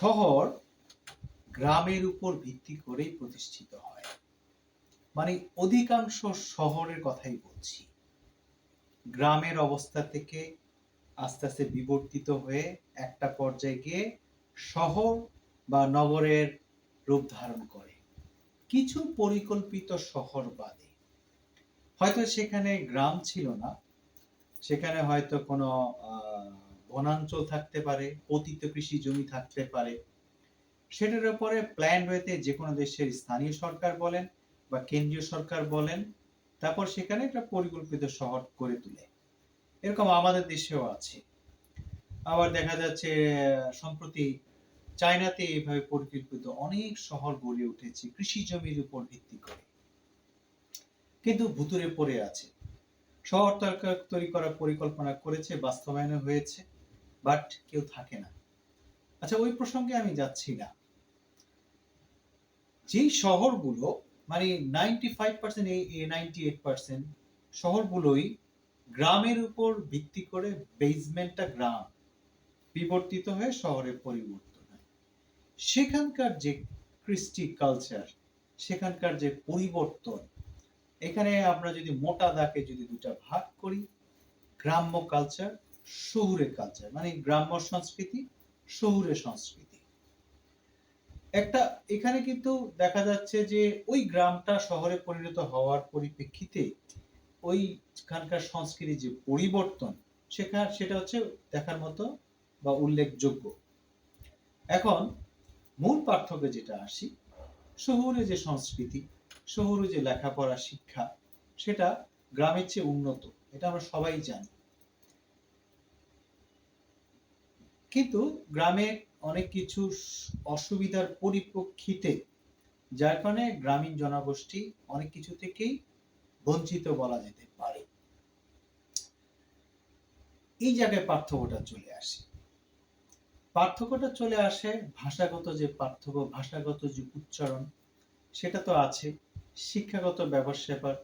শহর গ্রামের উপর ভিত্তি করেই প্রতিষ্ঠিত হয়। মানে অধিকাংশ শহরের কথাই বলছি। গ্রামের অবস্থা থেকে আস্তে আস্তে বিবর্তিত হয়ে একটা পর্যায়ে গিয়ে শহর বা নগরের রূপ ধারণ করে। কিছু পরিকল্পিত শহর বাদে। হয়তো সেখানে গ্রাম ছিল না, সেখানে হয়তো কোনো বনাঞ্চল থাকতে পারে, পতিত কৃষি জমি থাকতে পারে। সেটার উপরে প্ল্যান হয়েতে যে কোনো দেশের স্থানীয় সরকার বলেন বা কেন্দ্রীয় সরকার বলেন, তারপর সেখানে একটা পরিকল্পিত শহর করে তোলে। এরকম আমাদের দেশেও আছে। আবার দেখা যাচ্ছে, সম্প্রতি চায়নাতে এইভাবে পরিকল্পিত অনেক শহর গড়ে উঠেছে কৃষি জমির উপর ভিত্তি করে। কিন্তু ভুতুরে পড়ে আছে। শহর তৈরি করার পরিকল্পনা করেছে বাস্তবায়ন হয়েছে। বাট কেউ থাকে না। আচ্ছা ওই প্রসঙ্গে আমি যাচ্ছি না। যেই শহরগুলো মানে ninety five percent ninety eight percent শহরগুলোই গ্রামের উপর ভিত্তি করে বেসমেন্টটা গ্রাম, বিবর্তিত হয়ে শহরে পরিবর্তন হয়। সেখানকার যে কৃষ্টি কালচার সেখানকার যে পরিবর্তন, এখানে আমরা যদি মোটা দাগে যদি দুটা ভাগ করি, গ্রাম্য কালচার শহুরে কালচার মানে গ্রাম্য সংস্কৃতি, শহুরে সংস্কৃতি। একটা, এখানে কিন্তু দেখা যাচ্ছে যে ওই গ্রামটা শহরে পরিণত হওয়ার পরিপ্রেক্ষিতে ওইখানকার সংস্কৃতির যে পরিবর্তন সেখানে সেটা হচ্ছে দেখার মতো বা উল্লেখযোগ্য। এখন মূল পার্থক্য যেটা আসি, শহুরে যে সংস্কৃতি, শহুরে যে লেখাপড়া, শিক্ষা, সেটা গ্রামের চেয়ে উন্নত, এটা আমরা সবাই জানি। কিন্তু গ্রামে অনেক কিছু অসুবিধার পরিপ্রেক্ষিতে, যার কারণে গ্রামীণ জনগোষ্ঠী অনেক কিছু থেকেই বঞ্চিত বলা যেতে পারে। এই জায়গায় পার্থক্যটা চলে আসে। পার্থক্যটা চলে আসে ভাষাগত যে পার্থক্য, ভাষাগত যে উচ্চারণ, সেটা তো আছে। শিক্ষাগত স্যাপার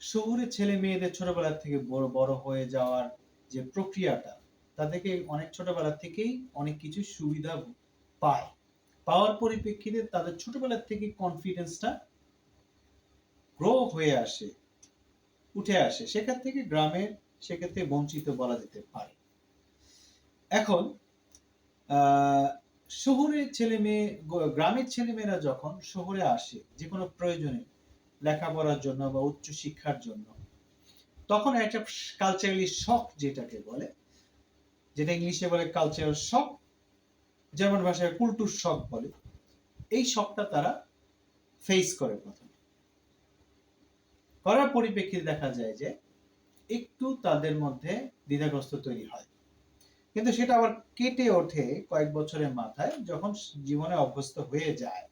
শহুরে ছেলে মেয়েদের ছোটবেলা থেকে বড় বড় হয়ে যাওয়ার যে প্রক্রিয়াটা তাদেরকে অনেক ছোটবেলা থেকেই অনেক কিছু সুবিধা পায়। পাওয়ার পরিপ্রেক্ষিতে তাদের ছোটবেলা থেকে কনফিডেন্সটা গ্রো হয়ে আসে, উঠে আসে। সেখান থেকে গ্রামের সেক্ষেত্রে বঞ্চিত বলা যেতে পারে। এখন শহুরের ছেলে মেয়ে, গ্রামের ছেলে মেয়েরা যখন শহরে আসে যে কোনো প্রয়োজনে লেখাপড়ার জন্য বা উচ্চ শিক্ষার জন্য, তখন একটা কালচারালি শখ যেটাকে বলে যেটা ইংলিশে বলে কালচারাল শখ জার্মান ভাষায় কুলটুর শখ বলে। এই শখটা তারা ফেস করে প্রথমে। করার পরিপ্রেক্ষিতে দেখা যায় যে একটু তাদের মধ্যে দ্বিধাগ্রস্ত তৈরি হয়। কিন্তু সেটা আবার কেটে ওঠে কয়েক বছরের মাথায় যখন জীবনে অভ্যস্ত হয়ে যায়।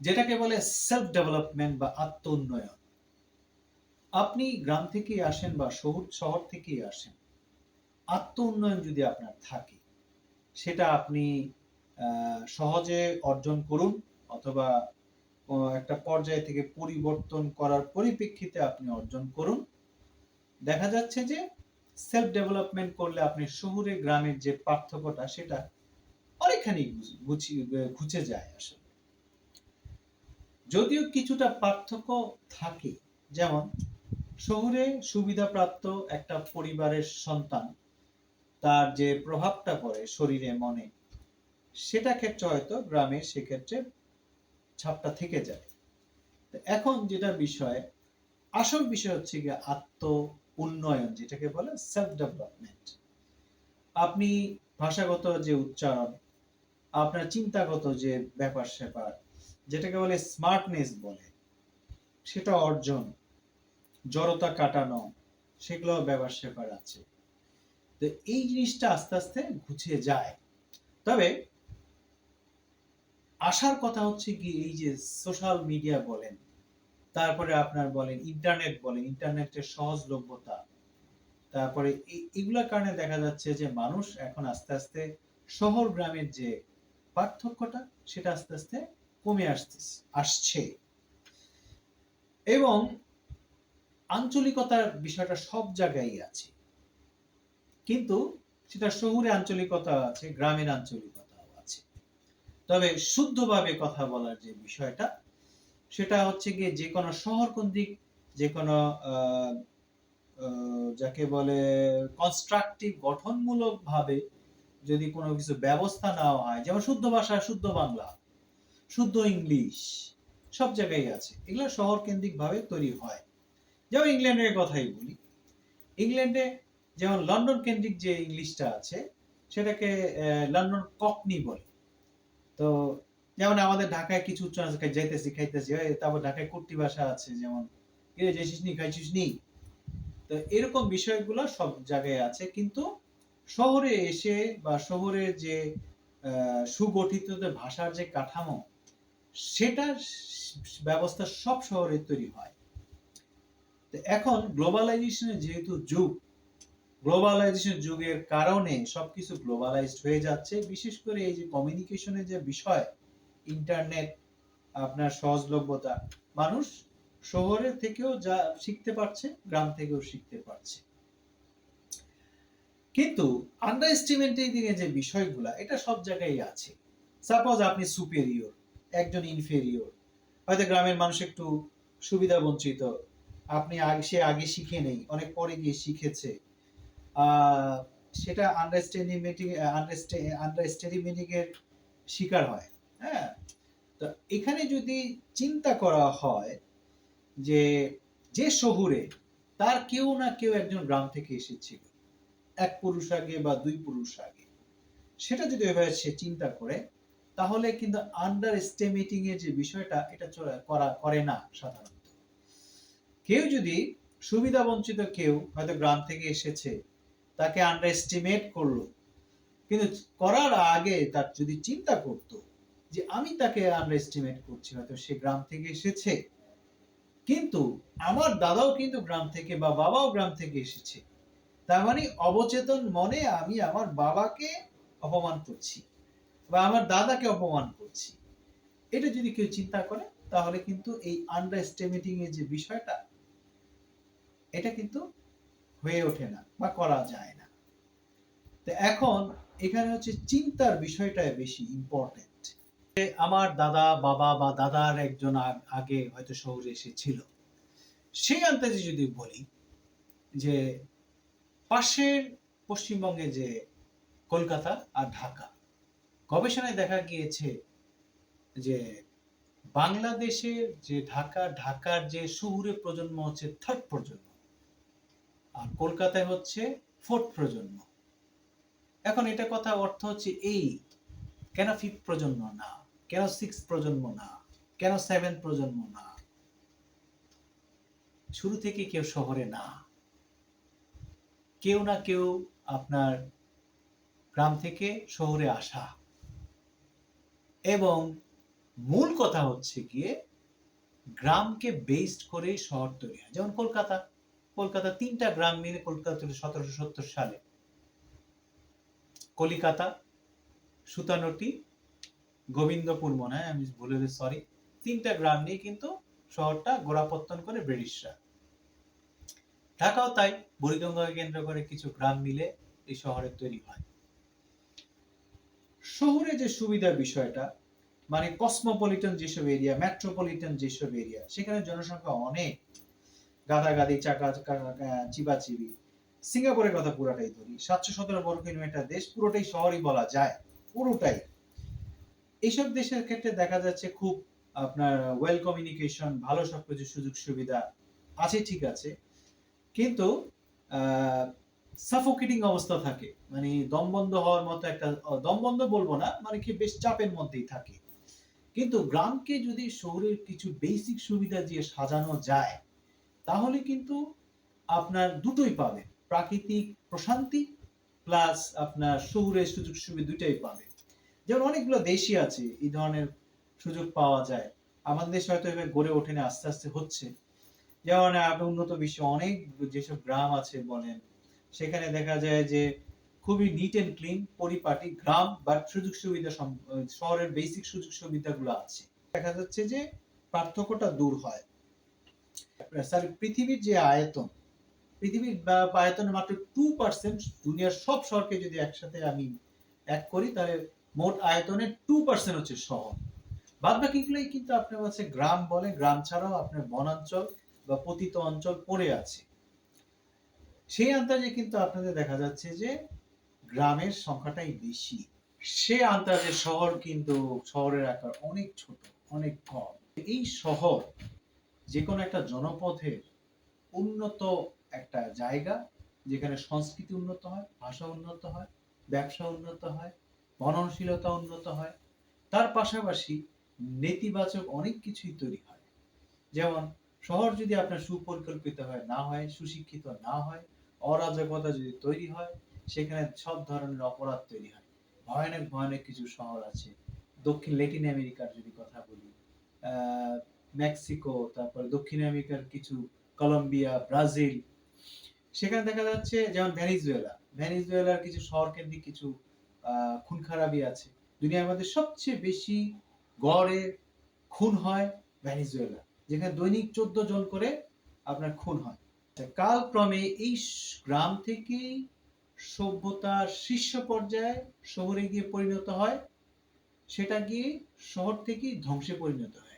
যেটাকে বলে সেলফ ডেভেলপমেন্ট বা আত্ম উন্নয়ন আপনি গ্রাম থেকেই আসেন বা শহর শহর থেকেই আসেন আত্ম উন্নয়ন যদি আপনার থাকে, সেটা আপনি সহজে অর্জন করুন অথবা একটা পর্যায় থেকে পরিবর্তন করার পরিপ্রেক্ষিতে আপনি অর্জন করুন। দেখা যাচ্ছে যে সেলফ ডেভেলপমেন্ট করলে আপনি শহুরে গ্রামের যে পার্থক্যটা, সেটা অনেকখানি ঘুচে যায় আসলে। যদিও কিছুটা পার্থক্য থাকে, যেমন শহুরে সুবিধাপ্রাপ্ত একটা পরিবারের সন্তান তার যে প্রভাবটা পড়ে শরীরে, মনে, সেটা ক্ষেত্রে হয়তো গ্রামে সেক্ষেত্রে ছাপটা থেকে যায়। এখন যেটা বিষয়, আসল বিষয় হচ্ছে গিয়ে আত্ম উন্নয়ন যেটাকে বলে সেলফ ডেভেলপমেন্ট আপনি ভাষাগত যে উচ্চারণ, আপনার চিন্তাগত যে ব্যাপার স্যাপার, যেটাকে বলে স্মার্টনেস বলে, সেটা অর্জন, জড়তা কাটানো সেগুলো ব্যাপার স্যাপার আছে। তো এই জিনিসটা আস্তে আস্তে ঘুচিয়ে যায়। তবে আসার কথা হচ্ছে কি এই যে সোশ্যাল মিডিয়া বলেন, তারপরে আপনার বলেন ইন্টারনেট বলেন, ইন্টারনেটের সহজলভ্যতা, তারপরে এগুলোর কারণে দেখা যাচ্ছে যে মানুষ এখন আস্তে আস্তে শহর গ্রামের যে পার্থক্যটা, সেটা আস্তে আস্তে কমে আসছে আসছে। এবং আঞ্চলিকতার বিষয়টা সব জায়গায় আছে। কিন্তু সেটা শহুরে আঞ্চলিকতা আছে, গ্রামের আঞ্চলিকতাও আছে। তবে শুদ্ধভাবে কথা বলার যে বিষয়টা, সেটা হচ্ছে গিয়ে যে কোনো শহর কেন্দ্রিক যে কোনো যাকে বলে কনস্ট্রাকটিভ গঠনমূলক ভাবে যদি কোনো কিছু ব্যবস্থা নেওয়া হয়, যেমন শুদ্ধ ভাষা, শুদ্ধ বাংলা, শুদ্ধ ইংলিশ, সব জায়গায় আছে। এগুলো শহর কেন্দ্রিক ভাবে তৈরি হয়। যেমন ইংল্যান্ডের কথাই বলি, ইংল্যান্ডে যেমন লন্ডন কেন্দ্রিক যে ইংলিশটা আছে, সেটাকে লন্ডন ককনি বলে। তো যেমন আমাদের ঢাকায় কিছু উচ্চারণ যাইতেছি, খাইতেছি তারপর ঢাকায় কুর্তি ভাষা আছে, যেমন যাইছিস নি খাইছিস নি? তো এরকম বিষয়গুলো সব জায়গায় আছে, কিন্তু শহরে এসে বা শহরের যে সুগঠিত ভাষার যে কাঠামো, সেটার ব্যবস্থা সব শহরে তৈরি হয়। এখন গ্লোবালাইজেশনের যেহেতু যুগ গ্লোবালাইজেশন যুগের কারণে সবকিছু গ্লোবালাইজড হয়ে যাচ্ছে। বিশেষ করে এই যে কমিউনিকেশনের যে বিষয় ইন্টারনেট আপনার সহজলভ্যতা, মানুষ শহরের থেকেও যা শিখতে পারছে, গ্রাম থেকেও শিখতে পারছে। কিন্তু আন্ডার এস্টিমেটের দিকে যে বিষয়গুলা, এটা সব জায়গায় আছে। সাপোজ আপনি সুপেরিয়র একজন ইনফেরিয়র হয়তো গ্রামের মানুষ একটু সুবিধা বঞ্চিত আপনি আগে, সে আগে শিখে নেই, অনেক পরে গিয়ে শিখেছে। সেটা আন্ডারস্ট্যান্ডিং শিকার হয় হ্যাঁ? তো এখানে যদি চিন্তা করা হয় যে যে শহুরে তার কেউ না কেউ একজন গ্রাম থেকে এসেছিল, এক পুরুষ আগে বা দুই পুরুষ আগে, সেটা যদি এভাবে সে চিন্তা করে, তাহলে কিন্তু আন্ডার এস্টিমেটিং এর যে বিষয়টা, এটা করা, করে না সাধারণত। কেউ যদি সুবিধা বঞ্চিত কেউ হয়তো গ্রাম থেকে এসেছে তাকে আন্ডার এস্টিমেট করল। কিন্তু করার আগে তার যদি চিন্তা করতো যে আমি তাকে আন্ডার এস্টিমেট করছি, হয়তো সে গ্রাম থেকে এসেছে। কিন্তু আমার দাদাও কিন্তু গ্রাম থেকে বা বাবাও গ্রাম থেকে এসেছে। তার মানে অবচেতন মনে আমি আমার বাবাকে অপমান করছি বা আমার দাদাকে অপমান করছি। এটা যদি কেউ চিন্তা করে, তাহলে কিন্তু এই আন্ডার এস্টিমেটিং এর যে বিষয়টা, এটা কিন্তু হয়ে ওঠে না বা করা যায় না। তো এখন এখানে হচ্ছে চিন্তার বিষয়টা বেশি ইম্পর্টেন্ট আমার দাদা, বাবা বা দাদার একজন আগে হয়তো শহরে এসেছিল। সেই আন্দাজে যদি বলি যে পাশের পশ্চিমবঙ্গে যে কলকাতা আর ঢাকা, গবেষণায় দেখা গিয়েছে যে বাংলাদেশের যে ঢাকা, ঢাকার যে শহুরে প্রজন্ম হচ্ছে থার্ড প্রজন্ম। আর কলকাতায় হচ্ছে ফোর্থ প্রজন্ম। এখন এটা কথা অর্থ হচ্ছে এই, কেন ফিফথ প্রজন্ম না? কেন সিক্স প্রজন্ম না? কেন সেভেন প্রজন্ম না? শুরু থেকে কেউ শহরে না। কেউ না কেউ আপনার গ্রাম থেকে শহরে আসা। এবং মূল কথা হচ্ছে গিয়ে, গ্রামকে বেসড করে শহর তৈরি হয়। যেমন কলকাতা। কলকাতা তিনটা গ্রাম মিলে কলকাতা তৈরি সতেরোশো সত্তর সালে। কলিকাতা, সুতানটি, গোবিন্দপুর মনে হয়, আমি ভুলে সরি তিনটা গ্রাম নিয়ে কিন্তু শহরটা গোড়াপত্তন করে ব্রিটিশরা। ঢাকাও তাই, বুড়িগঙ্গাকে কেন্দ্র করে কিছু গ্রাম মিলে এই শহরের তৈরি হয়। শহরে যে সুবিধার বিষয়টা মানে কসমোপলিটন যেসব এরিয়া মেট্রোপলিটন যেসব এরিয়া সেখানে জনসংখ্যা অনেক। গাদাগাদি চাকা চিবাচিবি। সিঙ্গাপুরের কথা পুরোটাই ধরি। সাতশো সতেরো বর্গ কিলোমিটার দেশ পুরোটাই শহরই বলা যায়। পুরোটাই। এইসব দেশের ক্ষেত্রে দেখা যাচ্ছে খুব আপনার ওয়েল কমিউনিকেশন ভালো সবকিছু সুযোগ সুবিধা আছে ঠিক আছে। কিন্তু সাফোকেটিং অবস্থা থাকে। মানে দম বন্ধ হওয়ার মতো একটা আহ, দম বন্ধ বলব না মানে কি বেশ চাপের মধ্যেই থাকে। কিন্তু গ্রামকে যদি শহরের কিছু বেসিক সুবিধা দিয়ে সাজানো যায় তাহলে কিন্তু আপনার দুটোই পাবে। প্রাকৃতিক প্রশান্তি প্লাস আপনার শহুরের সুযোগ সুবিধা দুটাই পাবে। যেমন অনেকগুলো দেশই আছে, এই ধরনের সুযোগ পাওয়া যায়। আমাদের দেশে হয়তো এবার গড়ে ওঠে না আস্তে আস্তে হচ্ছে। যেমন উন্নত বিশ্বে অনেক যেসব গ্রাম আছে বলেন, সেখানে দেখা যায় যে খুবই নিট এন্ড ক্লিন পরিপাটি গ্রাম বা সুযোগ সুবিধা শহরের বেসিক সুযোগ সুবিধাগুলো আছে। দেখা যাচ্ছে যে পার্থক্যটা দূর হয়। স্যার, পৃথিবীর যে আয়তন, পৃথিবীর বা মাত্র টু পার্সেন্ট দুনিয়ার সব শহরকে যদি একসাথে আমি এক করি, তাহলে মোট আয়তনের টু পার্সেন্ট হচ্ছে শহর। বাদ বাকিগুলোই কিন্তু আপনার গ্রাম বলে, গ্রাম ছাড়াও আপনার বনাঞ্চল বা পতিত অঞ্চল পড়ে আছে। সেই আন্দাজে কিন্তু আপনাদের দেখা যাচ্ছে যে গ্রামের সংখ্যাটাই বেশি। সে আন্দাজে শহর কিন্তু, শহরের আকার অনেক ছোট, অনেক কম। এই শহর যে কোনো একটা জনপথের উন্নত একটা জায়গা যেখানে সংস্কৃতি উন্নত হয় ভাষা উন্নত হয় ব্যবসা উন্নত হয় বননশীলতা উন্নত হয় তার পাশাপাশি নেতিবাচক অনেক কিছুই তৈরি হয়। যেমন শহর যদি আপনার সুপরিকল্পিত হয় না হয় সুশিক্ষিত না হয় অরাজকতা যদি তৈরি হয় সেখানে সব ধরনের অপরাধ তৈরি হয়। ভয়ানক ভয়ানক কিছু শহর আছে। দক্ষিণ ল্যাটিন আমেরিকার যদি কথা বলি আহ, মেক্সিকো, তারপর দক্ষিণ আমেরিকার কিছু কলম্বিয়া, ব্রাজিল। সেখানে দেখা যাচ্ছে যেমন ভেনিজুয়েলা। ভেনিজুয়েলার কিছু শহর কেন্দ্রিক কিছু খুন খারাপি আছে। দুনিয়ার মধ্যে সবচেয়ে বেশি গড়ে খুন হয় ভেনিজুয়েলা, যেখানে দৈনিক চোদ্দ জন করে আপনার খুন হয়। কালক্রমে এই গ্রাম থেকেই সভ্যতার শীর্ষ পর্যায়ে শহরে গিয়ে পরিণত হয়। সেটা গিয়ে শহর থেকেই ধ্বংসে পরিণত হয়।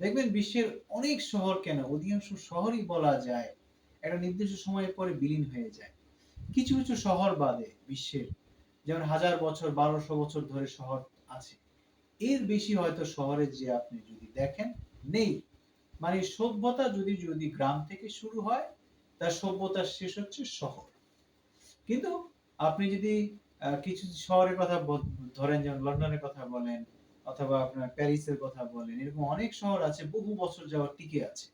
দেখবেন বিশ্বের অনেক শহর কেন? অধিকাংশ শহরই বলা যায় একটা নির্দিষ্ট সময়ের পরে বিলীন হয়ে যায়। কিছু কিছু শহর বাদে বিশ্বের যেমন হাজার বছর, বারোশো বছর ধরে শহর আছে। এর বেশি হয়তো শহরে যে আপনি যদি দেখেন, নেই। মানে সভ্যতা যদি যদি গ্রাম থেকে শুরু হয়, তার সভ্যতার শেষ হচ্ছে শহর। কিন্তু আপনি যদি কিছু শহরের কথা ধরেন যেমন লন্ডনের কথা বলেন অথবা আপনার প্যারিসের কথা বলেন, এরকম অনেক শহর আছে, বহু বছর যাওয়ার টিকে আছে।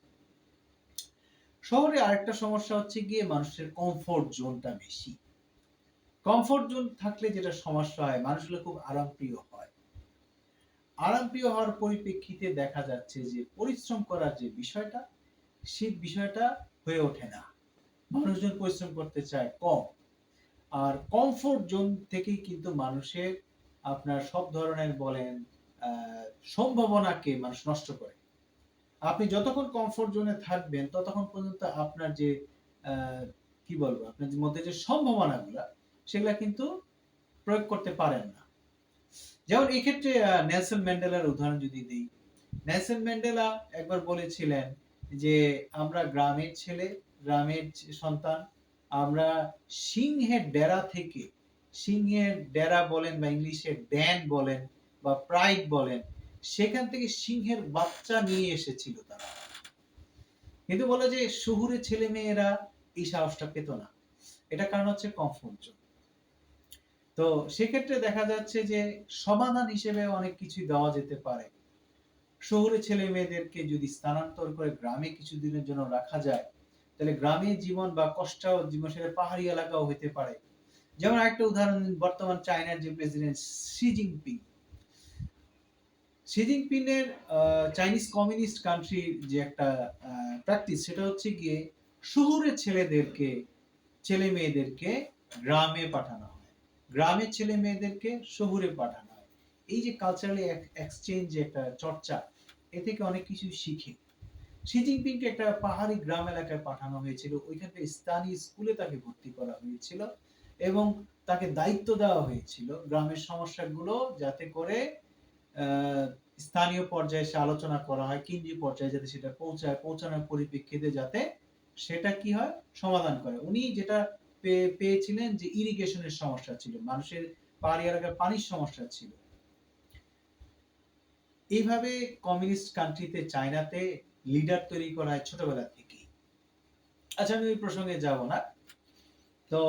শহরে আরেকটা সমস্যা হচ্ছে গিয়ে মানুষের কমফোর্ট জোনটা বেশি। কমফোর্ট জোন থাকলে যেটা সমস্যা হয় মানুষগুলো খুব আরামপ্রিয় হয়। আরামপ্রিয় হওয়ার পরিপ্রেক্ষিতে দেখা যাচ্ছে যে পরিশ্রম করার যে বিষয়টা সেই বিষয়টা হয়ে ওঠে না। মানুষজন পরিশ্রম করতে চায় কম। আর কমফোর্ট জোন থেকেই কিন্তু মানুষের আপনার সব ধরনের বলেন সম্ভাবনাকে মানুষ নষ্ট করে। আপনি যতক্ষণ কমফোর্ট জোনে থাকবেন, ততক্ষণ পর্যন্ত আপনার যে কি বলব, আপনার মধ্যে যে সম্ভাবনাগুলা, সেগুলা কিন্তু প্রয়োগ করতে পারেন না। যেমন এই ক্ষেত্রে নেলসন ম্যান্ডেলার উদাহরণ যদি দিই। নেলসন ম্যান্ডেলা একবার বলেছিলেন যে, আমরা গ্রামের ছেলে, গ্রামের সন্তান, আমরা সিংহের ডেরা থেকে, সিংহের ডেরা বলেন বা ইংলিশে ড্যান বলেন বা প্রাইড বলেন, সেখান থেকে সিংহের বাচ্চা নিয়ে এসেছিল তারা। কিন্তু বলে যে শহুরে ছেলে মেয়েরা এই সাহসটা পেত না। এটা কারণ হচ্ছে কমফোর্ট জোন তো সেক্ষেত্রে দেখা যাচ্ছে যে সমাধান হিসেবে অনেক কিছুই দেওয়া যেতে পারে। শহুরে ছেলে মেয়েদেরকে যদি স্থানান্তর করে গ্রামে কিছুদিনের জন্য রাখা যায়, তাহলে গ্রামে জীবন বা কষ্ট জীবন সেটা পাহাড়ি এলাকাও হইতে পারে। যেমন একটা উদাহরণ, বর্তমান চায়নার যে প্রেসিডেন্ট শি জিনপিং শি জিনপিংয়ের চাইনিজ কমিউনিস্ট কান্ট্রির যে একটা প্র্যাকটিস সেটা হচ্ছে গিয়ে শহুরে ছেলেদেরকে, ছেলে মেয়েদেরকে গ্রামে পাঠানো হয়। গ্রামের ছেলে মেয়েদেরকে শহুরে পাঠানো হয়। এই যে কালচারালি এক্সচেঞ্জ যে একটা চর্চা, এ থেকে অনেক কিছু শিখে। শি জিনপিংকে একটা পাহাড়ি গ্রাম এলাকায় পাঠানো হয়েছিল। ওইখান স্থানীয় স্কুলে তাকে ভর্তি করা হয়েছিল এবং তাকে দায়িত্ব দেওয়া হয়েছিল গ্রামের সমস্যাগুলো যাতে করে স্থানীয় পর্যায়ে সে আলোচনা করা হয়, কেন্দ্রীয় পর্যায়ে যাতে সেটা পৌঁছায়, পৌঁছানোর পরিপ্রেক্ষিতে যাতে সেটা কি হয়? সমাধান করে। উনি যেটা পেয়েছিলেন যে ইরিগেশনের সমস্যা ছিল, মানুষের পাহাড়ি এলাকায় পানির সমস্যা ছিল। এইভাবে কমিউনিস্ট কান্ট্রিতে চায়নাতে লিডার তৈরি করা হয় ছোটবেলা থেকেই। আচ্ছা আমি ওই প্রসঙ্গে যাব না। তো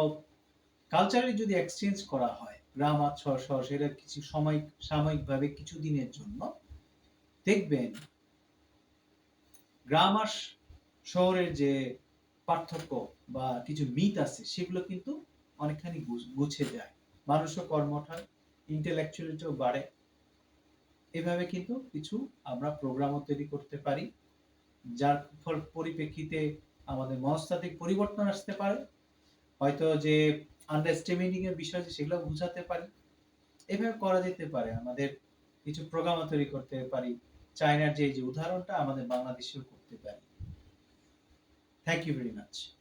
কালচারালি যদি এক্সচেঞ্জ করা হয় গ্রাম শহর শহর, সেটা কিছু সাময়িক সাময়িকভাবে কিছু দিনের জন্য। দেখবেন, গ্রাম আর শহরের যে পার্থক্য বা কিছু মিথ আছে, সেগুলো কিন্তু অনেকখানি গুছে যায়। মানুষও কর্মঠ ইন্টেলেকচুয়ালিটিও বাড়ে। এভাবে কিন্তু কিছু আমরা প্রোগ্রামও তৈরি করতে পারি, যার ফল, পরিপ্রেক্ষিতে আমাদের মনস্তাত্ত্বিক পরিবর্তন আসতে পারে। হয়তো যে আন্ডারস্ট্যান্ডিং এর বিষয় আছে, সেগুলো বুঝাতে পারি। এভাবে করা যেতে পারে। আমাদের কিছু প্রোগ্রাম তৈরি করতে পারি। চায়নার যে যে উদাহরণটা আমাদের বাংলাদেশেও করতে পারি। Thank you very much